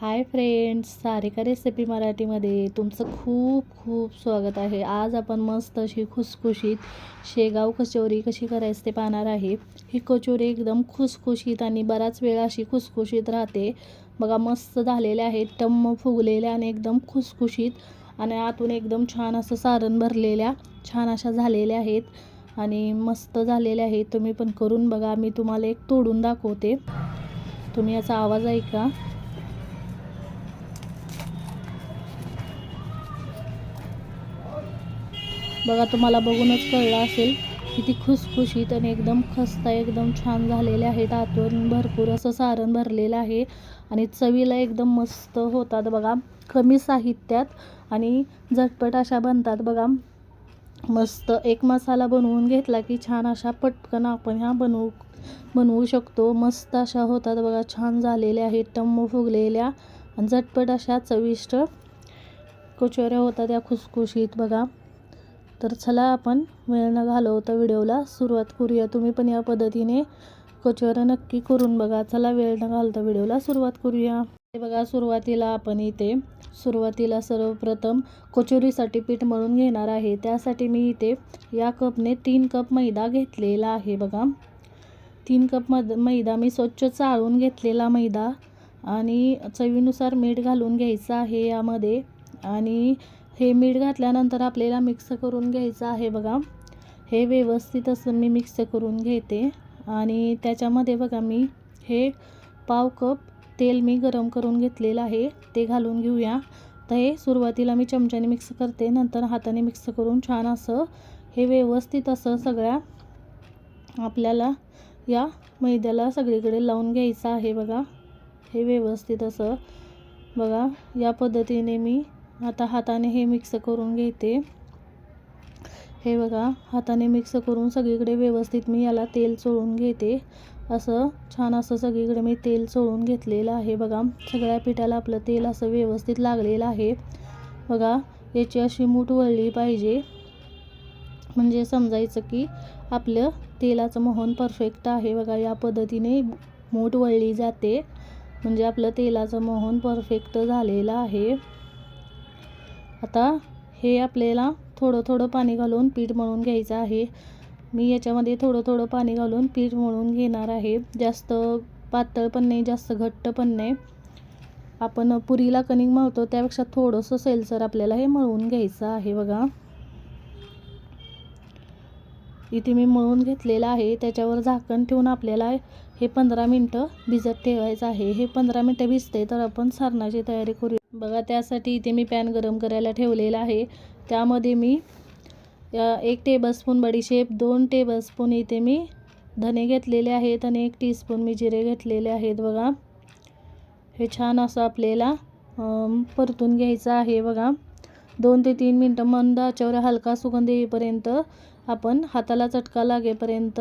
Hi friends Sarika recipe मराठीमध्ये तुमचं खूप खूप स्वागत आहे. आज आपण मस्त अशी खुसखुशीत शेगाव कचोरी कशी करायची ते पाहणार आहे. ही कचोरी एकदम खुसखुशीत आणि बराच वेळ अशी खुसखुशीत राहते. बघा मस्त झालेले आहेत टम्म फुगलेल्या आणि एकदम खुसखुशीत आणि आतून एकदम छान असं सारण भरलेल्या छान अशा झालेल्या आहेत आणि मस्त झालेल्या आहेत. तुम्ही पण करून बघा मी तुम्हाला एक तोडून दाखवते. तुम्ही याचा आवाज ऐका. बघा तुम्हाला बघूनच कळलं असेल किती खुसखुशीत आणि एकदम खस्ता एकदम छान झालेले आहेत आतून भरपूर असं सारण भरलेलं आहे आणि चवीला एकदम मस्त होतात बघा कमी साहित्यात आणि झटपट अशा बनतात बघा. मस्त एक मसाला बनवून घेतला की छान अशा पटकन आपण ह्या बनवू बनवू शकतो. मस्त अशा होतात बघा छान झालेल्या आहेत टम्म फुगलेल्या आणि झटपट अशा चविष्ट कचोऱ्या होतात या खुसखुशीत बघा. तर चला आपण वेळ न घालवता व्हिडिओला सुरुवात करूया. तुम्ही पण या पद्धतीने कचोऱ्या नक्की करून बघा. चला वेळ न घालता व्हिडिओला सुरुवात करूया. हे बघा सुरुवातीला आपण इथे सुरुवातीला सर्वप्रथम कचोरीसाठी पीठ मळून घेणार आहे. त्यासाठी मी इथे या कपने तीन कप मैदा घेतलेला आहे बघा. तीन कप मद मैदा मी स्वच्छ चाळून घेतलेला मैदा आणि चवीनुसार मीठ घालून घ्यायचं आहे यामध्ये. आणि हे मीठ घातल्यानंतर आपल्याला मिक्स करून घ्यायचं आहे बघा. हे व्यवस्थित असं मी मिक्स करून घेते. आणि त्याच्यामध्ये बघा मी हे पाव कप तेल मी गरम करून घेतलेलं आहे. ते घालून घेऊया. तर हे सुरुवातीला मी चमच्याने मिक्स करते. नंतर हाताने मिक्स करून छान असं हे व्यवस्थित असं सगळ्या आपल्याला या मैद्याला सगळीकडे लावून घ्यायचं आहे बघा. हे व्यवस्थित असं बघा. या पद्धतीने मी आता हाताने हे मिक्स करून घेते. हे बघा हाताने मिक्स करून सगळीकडे व्यवस्थित मी याला तेल चोळून घेते. असं छान असं सगळीकडे मी तेल चोळून घेतलेलं आहे. बघा सगळ्या पिठाला आपलं तेल असं व्यवस्थित लागलेलं आहे. बघा याची अशी मूठ वळली पाहिजे. म्हणजे समजायचं की आपलं तेलाचं मोहन परफेक्ट आहे. बघा या पद्धतीने मूठ वळली जाते. म्हणजे आपलं तेलाचं मोहन परफेक्ट झालेलं आहे. आता हे आपल्याला थोडं थोडं पाणी घालून पीठ मळून घ्यायचं आहे. मी याच्यामध्ये थोडं थोडं पाणी घालून पीठ मळून घेणार आहे. जास्त पातळ पण नाही जास्त घट्ट पण नाही. आपण पुरीला कणिक मळतो त्यापेक्षा थोडंसं सेलसर आपल्याला हे मळून घ्यायचं आहे बघा. इथे मी मळून घेतलेलं आहे. त्याच्यावर झाकण ठेवून आपल्याला हे पंधरा मिनटं भिजत ठेवायचं आहे. हे पंधरा मिनटं भिजते तर आपण सारणाची तयारी करूया. बघा त्यासाठी इथे मी पॅन गरम करायला ठेवलेला आहे. त्यामध्ये मी एक टेबलस्पून बडीशेप दोन टेबलस्पून इथे मी धने घेतलेले आहेत आणि एक टीस्पून मी जिरे घेतलेले आहेत बघा. हे छान असं आपल्याला परतून घ्यायचं आहे बघा. दोन ते तीन मिनटं मंद आच्यावर हलका सुगंध येईपर्यंत आपण हाताला चटका लागेपर्यंत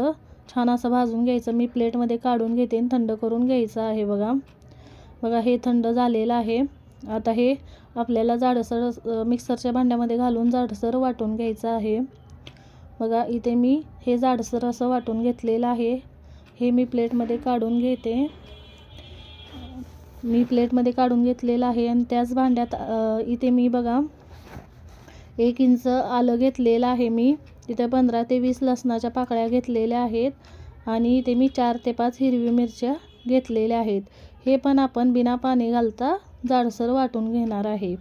छान असं भाजून घ्यायचं. मी प्लेटमध्ये काढून घेते थंड करून घ्यायचं आहे बघा. बघा हे थंड झालेलं आहे. आता हे आपल्याला जाडसर मिक्सरच्या भांड्यामध्ये घालून जाडसर वाटून घ्यायचं आहे. बघा इथे मी हे जाडसर असं वाटून घेतलेलं आहे. हे मी प्लेटमध्ये काढून घेते. मी प्लेटमध्ये काढून घेतलेलं आहे आणि त्याच भांड्यात इथे मी बघा एक इंच आलं घेतलेलं आहे मी. तिथे पंधरा ते वीस लसणाच्या पाकळ्या घेतलेल्या आहेत आणि इथे मी चार ते पाच हिरवी मिरच्या घेतलेल्या आहेत. हे पण आपण बिना पाणी घालता जाडसर वाटून घेणार आहे.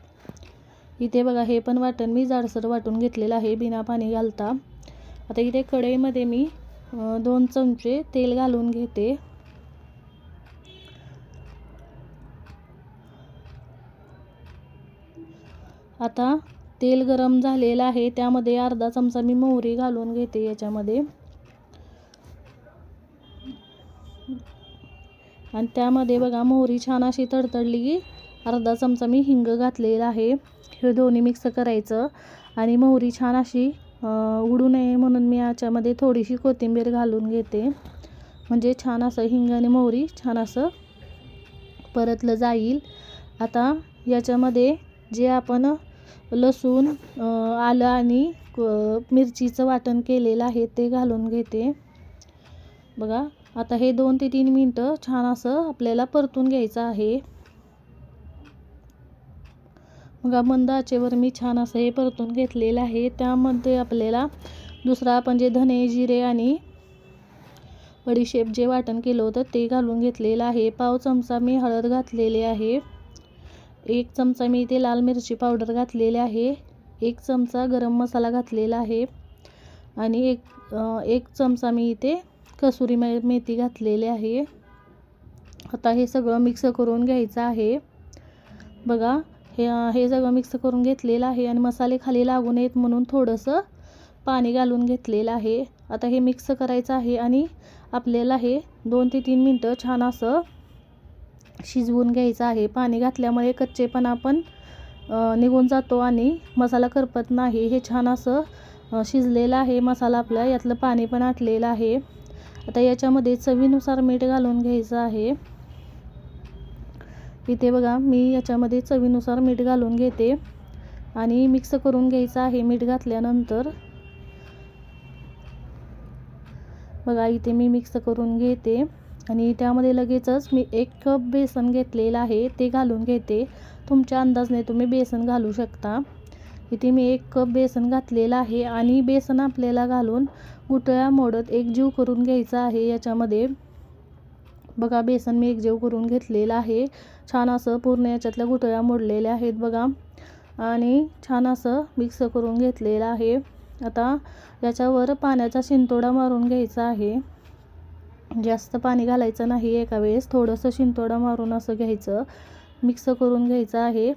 इथे बघा हे पण वाटण मी जाडसर वाटून घेतलेलं आहे. बिना पाणी घालता. आता इथे कढईमध्ये मी दोन चमचे तेल घालून घेते. आता तेल गरम झालेलं आहे. त्यामध्ये अर्धा चमचा मी मोहरी घालून घेते याच्यामध्ये. आणि त्यामध्ये बघा मोहरी छान अशी तडतडली. की अर्धा चमचा मी हिंग घातलेला आहे. हे दोन्ही मिक्स करायचं. आणि मोहरी छान अशी उडू नये म्हणून मी याच्यामध्ये थोडीशी कोथिंबीर घालून घेते. म्हणजे छान असं हिंग आणि मोहरी छान असं परतलं जाईल. आता याच्यामध्ये जे आपण लसूण आलं आणि मिरचीचं वाटण केलेलं आहे ते घालून घेते. बघा आता हे दोन ते तीन मिनटं छान असं आपल्याला परतून घ्यायचं आहे. बघा मंद आचेवर मी छान असं हे परतून घेतलेलं आहे. त्यामध्ये आपल्याला दुसरा आपण जे धने जिरे आणि बडीशेप जे वाटण केलं होतं ते घालून घेतलेलं आहे. पाव चमचा मी हळद घातलेली आहे. एक चमचा मी इथे लाल मिरची पावडर घातलेली आहे. एक चमचा गरम मसाला घातलेला आहे. आणि एक एक चमचा मी इथे कसुरी मे मेथी घातलेली आहे. आता हे सगळं मिक्स करून घ्यायचं आहे. बघा हे हे सगळं मिक्स करून घेतलेलं आहे आणि मसाले खाली लागू नयेत म्हणून थोडंसं पाणी घालून घेतलेलं आहे. आता हे मिक्स करायचं आहे आणि आपल्याला हे दोन ते तीन मिनटं छान असं शिजवून घ्यायचं आहे. पाणी घातल्यामुळे कच्चेपणा पण निघून जातो आणि मसाला करपत नाही. हे छान असं शिजलेलं आहे. मसाला आपला यातलं पाणी पण आटलेलं आहे. आता याच्यामध्ये चवीनुसार मीठ घालून घ्यायचं आहे. इथे बघा मी याच्यामध्ये चवीनुसार मीठ घालून घेते. आणि मिक्स करून घ्यायचं आहे मीठ घातल्यानंतर. बघा इथे मी मिक्स करून घेते. आणि त्यामध्ये लगेचच मी एक कप बेसन घेतलेलं आहे ते घालून घेते. तुमच्या अंदाजने तुम्ही बेसन घालू शकता. इथे मी एक कप बेसन घातलेलं आहे. आणि बेसन आपल्याला घालून गुटळ्या मोडत एकजीव करून घ्यायचा आहे याच्यामध्ये. बघा बेसन मी एकजीव करून घेतलेलं आहे. छान असं पूर्ण याच्यातल्या गुटळ्या मोडलेल्या आहेत बघा. आणि छान असं मिक्स करून घेतलेलं आहे. आता याच्यावर पाण्याचा शिंतोडा मारून घ्यायचा आहे. जास्त पाणी घालायचं नाही एका वेळेस थोडंसं शिंतोडा मारून असं घ्यायचं. मिक्स करून घ्यायचं आहे.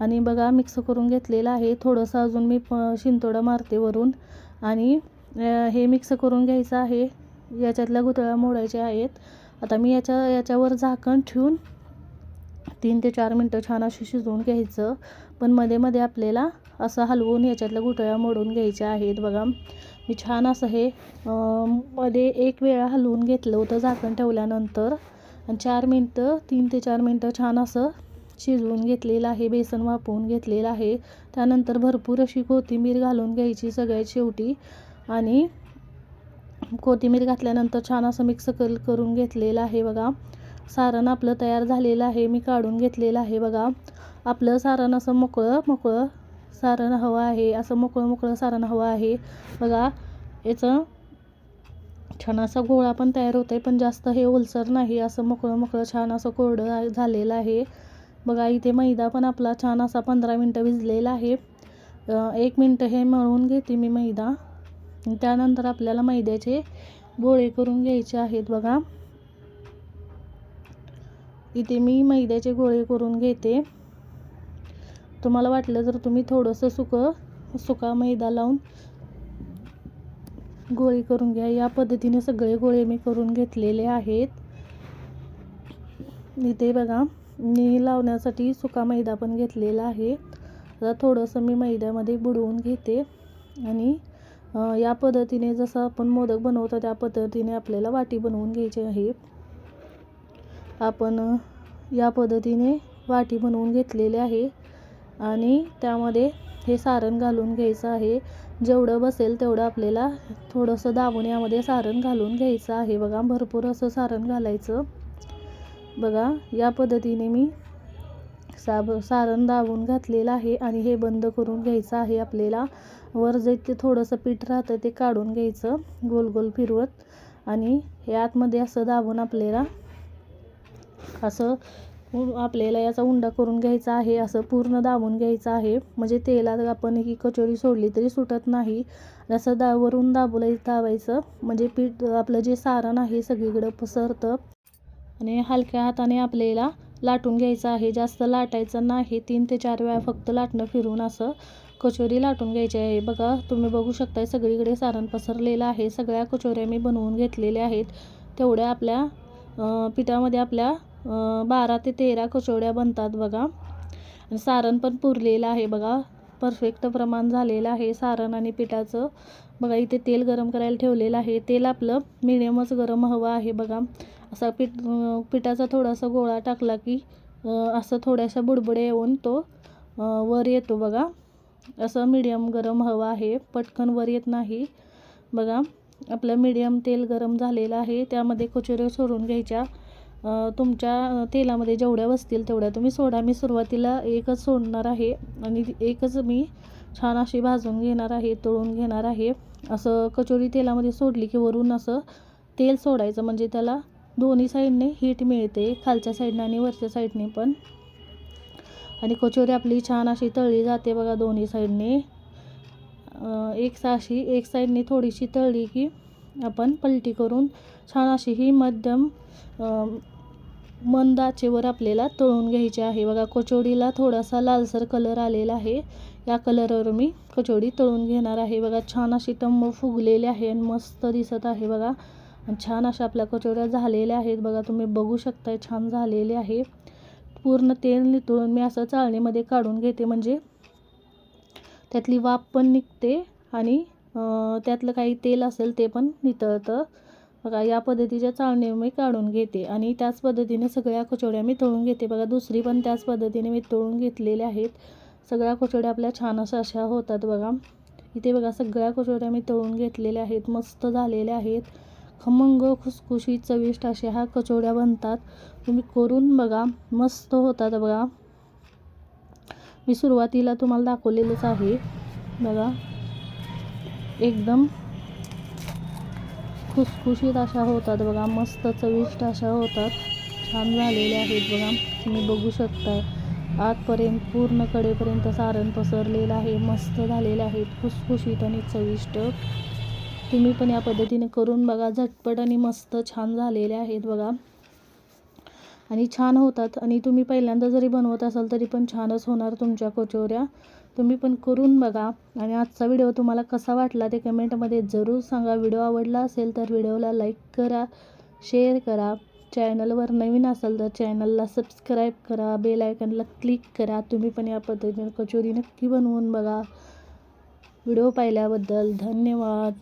आणि बघा मिक्स करून घेतलेलं आहे. थोडंसं अजून मी प शिंतोडा मारते वरून. आणि हे मिक्स करून घ्यायचं आहे. याच्यातल्या गुतळ्या मोडायच्या आहेत. आता मी याच्या याच्यावर झाकण ठेवून तीन ते चार मिनटं छान अशी शिजवून घ्यायचं. पण मध्ये मध्ये आपल्याला असं हलवून याच्यातल्या गुटळ्या मोडून घ्यायच्या आहेत बघा. मी छान असं हे मध्ये एक वेळा हलवून घेतलं होतं झाकण ठेवल्यानंतर. आणि चार मिनटं तीन ते चार मिनटं छान असं शिजवून घेतलेलं आहे बेसन वापरून घेतलेलं आहे. त्यानंतर भरपूर अशी कोथिंबीर घालून घ्यायची सगळ्यात शेवटी. आणि कोथिंबीर घातल्यानंतर छान असं मिक्स कर करून घेतलेलं आहे बघा. सारण आपलं तयार झालेलं आहे मी काढून घेतलेलं आहे बघा. आपलं सारण असं मोकळं मोकळं सारण हवं आहे असं मोकळं मोकळं सारण हवं आहे. बघा याचं छान असा गोळा पण तयार होत आहे पण जास्त हे ओलसर नाही असं मोकळं मोकळं छान असं कोरडं झालेलं आहे. बघा इथे मैदा पण आपला छान असा पंधरा मिनटं भिजलेला आहे. एक मिनटं हे मळून घेते मी मैदा. त्यानंतर आपल्याला मैद्याचे गोळे करून घ्यायचे आहेत बघा. इथे मी मैद्याचे गोळे करून घेते. तुम्हाला वाटलं जर तुम्ही थोडंसं सुकं सुका मैदा लावून गोळे करून घ्या. या पद्धतीने सगळे गोळे मी करून घेतलेले आहेत. इथे बघा मी लावण्यासाठी सुका मैदा पण घेतलेला आहे. आता थोडंसं मी मैद्यामध्ये बुडवून घेते आणि या पद्धतीने जसं आपण मोदक बनवतो त्या पद्धतीने आपल्याला वाटी बनवून घ्यायची आहे. आपण या पद्धतीने वाटी बनवून घेतलेली आहे आणि त्यामध्ये हे सारण घालून घ्यायचं आहे. जेवढं बसेल तेवढं आपल्याला थोडंसं दाबून यामध्ये सारण घालून घ्यायचं आहे. बघा भरपूर असं सारण घालायचं. बघा या पद्धतीने मी साब सारण दाबून घातलेलं आहे आणि हे बंद करून घ्यायचं आहे आपल्याला. वर जे ते थोडंसं पीठ राहतं ते काढून घ्यायचं गोल गोल फिरवत. आणि हे आतमध्ये असं दाबून आपल्याला असं आपल्याला याचा उंडा करून घ्यायचा आहे असं पूर्ण दाबून घ्यायचं आहे. म्हणजे तेलात आपण ही कचोरी सोडली तरी सुटत नाही. असं दा वरून दाबूला दाबायचं. म्हणजे पीठ आपलं जे सारण आहे सगळीकडं पसरतं. आणि हलक्या हाताने आपल्याला लाटून घ्यायचं आहे. जास्त लाटायचं नाही. तीन ते चार वेळा फक्त लाटणं फिरून असं कचोरी लाटून घ्यायची आहे. बघा तुम्ही बघू शकताय सगळीकडे सारण पसरलेलं आहे. सगळ्या कचोऱ्या मी बनवून घेतलेल्या आहेत. तेवढ्या आपल्या पिठामध्ये आपल्या बारा ते तेरा कचोऱ्या बनतात बघा. आणि सारण पण पुरलेलं आहे बघा. परफेक्ट प्रमाण झालेलं आहे सारण आणि पिठाचं. बघा इथे तेल गरम करायला ठेवलेलं आहे. तेल आपलं मिडियमच गरम हवं आहे बघा. असा पीठ पिठाचा थोडासा गोळा टाकला की असं थोड्याशा बुडबुडे येऊन तो वर येतो बघा. असं मीडियम गरम हवं आहे. पटकन वर येत नाही. बघा आपलं मीडियम तेल गरम झालेलं आहे. त्यामध्ये कचोऱ्या सोडून घ्यायच्या. तुमच्या तेलामध्ये जेवढ्या बसतील तेवढ्या तुम्ही सोडा. मी सुरुवातीला एकच सोडणार आहे आणि एकच मी छान अशी भाजून घेणार आहे तळून घेणार आहे. असं कचोरी तेलामध्ये सोडली की वरून असं तेल सोडायचं. म्हणजे त्याला दोन्ही साईडने हीट मिळते खालच्या साईडने आणि वरच्या साईडने पण. आणि कचोरी आपली छान अशी तळली जाते बघा दोन्ही साईडने. एक साशी एक साईडने थोडीशी तळली की आपण पलटी करून छान अशी ही मध्यम मंदाचेवर मंद आचेवर आपल्याला तळून घ्यायची आहे. बघा कचोडीला थोडासा लालसर कलर आलेला आहे. या कलरवर मी कचोडी तळून घेणार आहे. बघा छान अशी तंब फुगलेली आहे आणि मस्त दिसत आहे बघा. छान अशा आपल्या कचोऱ्या झालेल्या आहेत. बघा तुम्ही बघू शकताय छान झालेले आहे. पूर्ण तेल नितळून मी असं चाळणीमध्ये काढून घेते. म्हणजे त्यातली वाफ पण निघते आणि त्यातलं काही तेल असेल ते पण नितळतं. बघा या पद्धतीच्या चाळणी मी काढून घेते. आणि त्याच पद्धतीने सगळ्या कचोड्या मी तळून घेते. बघा दुसरी पण त्याच पद्धतीने मी तळून घेतलेल्या आहेत. सगळ्या कचोड्या आपल्या छान अशा अशा होतात बघा. इथे बघा सगळ्या कचोड्या मी तळून घेतलेल्या आहेत. मस्त झालेल्या आहेत. खमंग खुसखुशीत चविष्ट अशा ह्या कचोड्या बनतात. तुम्ही करून बघा. मस्त होतात बघा. मी सुरुवातीला तुम्हाला दाखवलेलंच आहे. बघा. एकदम खुसखुशीत अशा होतात बघा. मस्त चविष्ट अशा होतात. छान झालेल्या आहेत बघा. तुम्ही बघू शकताय. आतपर्यंत पूर्ण कडेपर्यंत सारण पसरलेलं आहे. मस्त झालेले आहेत. खुसखुशीत आणि चविष्ट. तुम्ही पण या पद्धतीने करून बघा. झटपट आणि मस्त छान झालेले आहेत बघा. आणि छान होतात. आणि तुम्ही पहिल्यांदा जरी बनवत असाल तरी पण छानच होणार तुमच्या कचोऱ्या. तुम्ही पण करून बघा. आणि आजचा व्हिडिओ तुम्हाला कसा वाटला ते कमेंटमध्ये जरूर सांगा. व्हिडिओ आवडला असेल तर व्हिडिओला लाईक करा शेअर करा. चॅनलवर नवीन असाल तर चॅनलला सबस्क्राईब करा. बेल आयकनला क्लिक करा. तुम्ही पण या पद्धतीने कचोरी नक्की बनवून बघा. व्हिडिओ पाहिल्याबद्दल धन्यवाद.